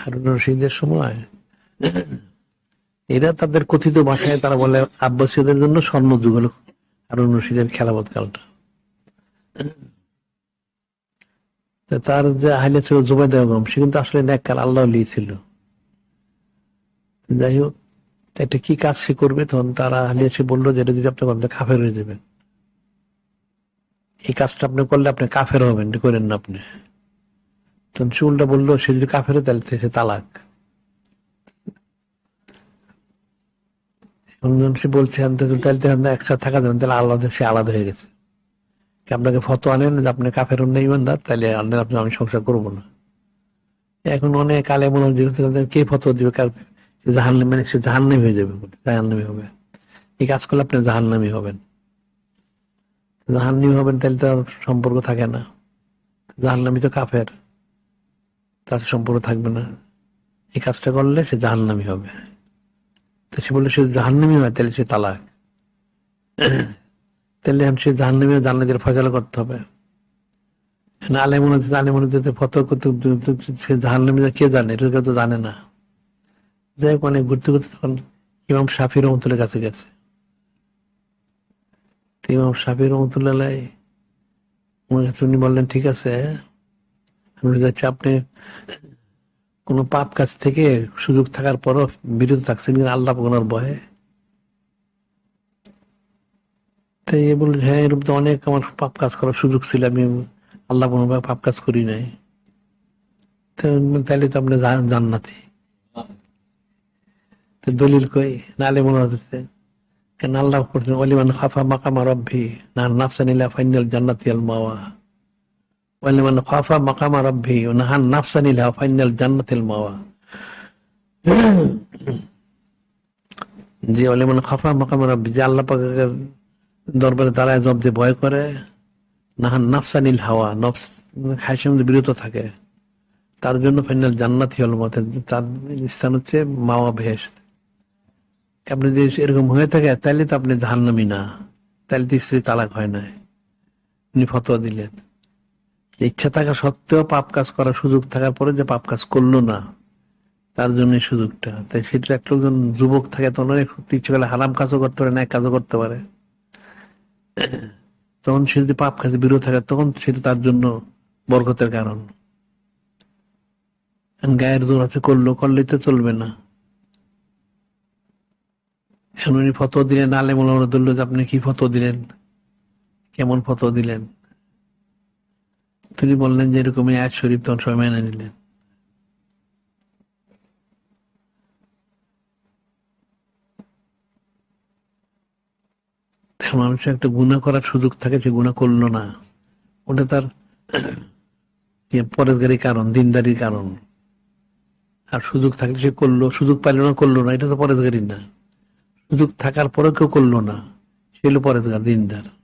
হারুন রশিদের সময়? এরা তাদের কথিত ভাষায় তারা বলে, আব্বাসীদের জন্য স্বর্ণ যুগ হলো হারুন রশিদের খেলাবত কালটা। তার যে হাইলে ছিল জুবাইদা বেগম সে কিন্তু আসলে ন্যাককার, আল্লাহ লিয়েছিল যাই হোক একটা কি কাজ সে করবে? তখন তারা হালিয়ে এসে বলল যে, এটা যদি আপনি করেন কাফের হয়ে যাবেন এই কাজটা আপনি করলে আপনি কাফের হবেন করেন না আপনি। তখন সে উল্টা বলল, সে যদি কাফের তাহলে সে তালাক। সে বলছে একসাথে থাকা যাবেন তাহলে সে আলাদা হয়ে গেছে। আপনাকে আপনি কাফের অন্য ইমানদার, তাহলে আপনি, আমি সংসার করব না। এখন অনেক আলে কে ফটো দিবে জাহান্নামী মানে সে জাহান্নামী হয়ে যাবে জাহান্নামী হবে। এই কাজ করলে আপনি জাহান্নামী হবেন। জাহান্নামী হবেন তাহলে তো সম্পর্ক থাকে না। জাহান্নামী তো কাফের। তার সম্পর্ক থাকবে না। এই কাজটা করলে সে জাহান্নামী হবে। তো সে বললে, সে জাহান্নামী হয়, তাহলে সে তালাক। তাহলে সে জাহান্নামী জান্নাতের ফয়সালা করতে হবে। করতে, সে জাহান্নামী কে জানে? জানে না। যাই হোক, অনেক ঘুরতে ঘুরতে তখন কাছে গেছে। উনি বললেন, ঠিক আছে আপনি কোন পাপ কাজ থেকে সুযোগ থাকার পরও বিরত থাকছেন আল্লাহ ওনার ভয়ে? হ্যাঁ এরকম তো অনেক আমার পাপ কাজ করার সুযোগ ছিল, আমি আল্লাহ কোনো পাপ কাজ করি নাই। তাহলে তো আপনি জান- জান্নাতি। দলিল কই? নালে মনে হচ্ছে কেন আল্লাহ করছেন অলিমান খাফা মাকামা রব্বি, না নাফসানিলা ফাইনাল জান্নাতি আল মাওয়া। মাওয়া যে যে আল্লাহ দরবারে দাঁড়ায় জব যে ভয় করে নাহান হাওয়া নফস বিরত থাকে তার জন্য ফাইনাল জান্নাতি হল মতে তার স্থান হচ্ছে মাওয়া ভেস্ট আপনি যদি এরকম হয়ে থাকে তাহলে তো আপনি জাহান্নামি না। তাহলে তো স্ত্রী তালাক হয় না উনি ফতোয়া দিলেন। ইচ্ছা থাকা সত্ত্বেও পাপ কাজ করার সুযোগ থাকার পরে যে পাপ কাজ করল না, তার জন্য সুযোগটা। তাই সেটা একটা একজন যুবক থাকে, তখন অনেক ইচ্ছে করলে হারাম কাজও করতে পারে না কাজও করতে পারে। তখন সে যদি পাপ কাজে বিরত থাকে, তখন সেটা তার জন্য বরকতের কারণ। গায়ের জোর আছে, করল, করলেই তো চলবে না। এখন উনি ফটো দিলেন আলে মোলামা ধরলো যে, আপনি কি ফটো দিলেন? কেমন ফটো দিলেন? তিনি বললেন যে এরকম আয়াত শরীফ তখন সবাই মেনে নিলেন। মানুষের একটা গুণা করার সুযোগ থাকে, সে গুণা করল না। ওটা তার ইয়ে পরেশগারী কারণ, দিনদারির কারণ। আর সুযোগ থাকলে সে করল, সুযোগ পাইলো না, করল না, এটা তো পরেশগারী না। সুযোগ থাকার পরেও কেউ করল না। সে হলো পরেশগার দিনদার।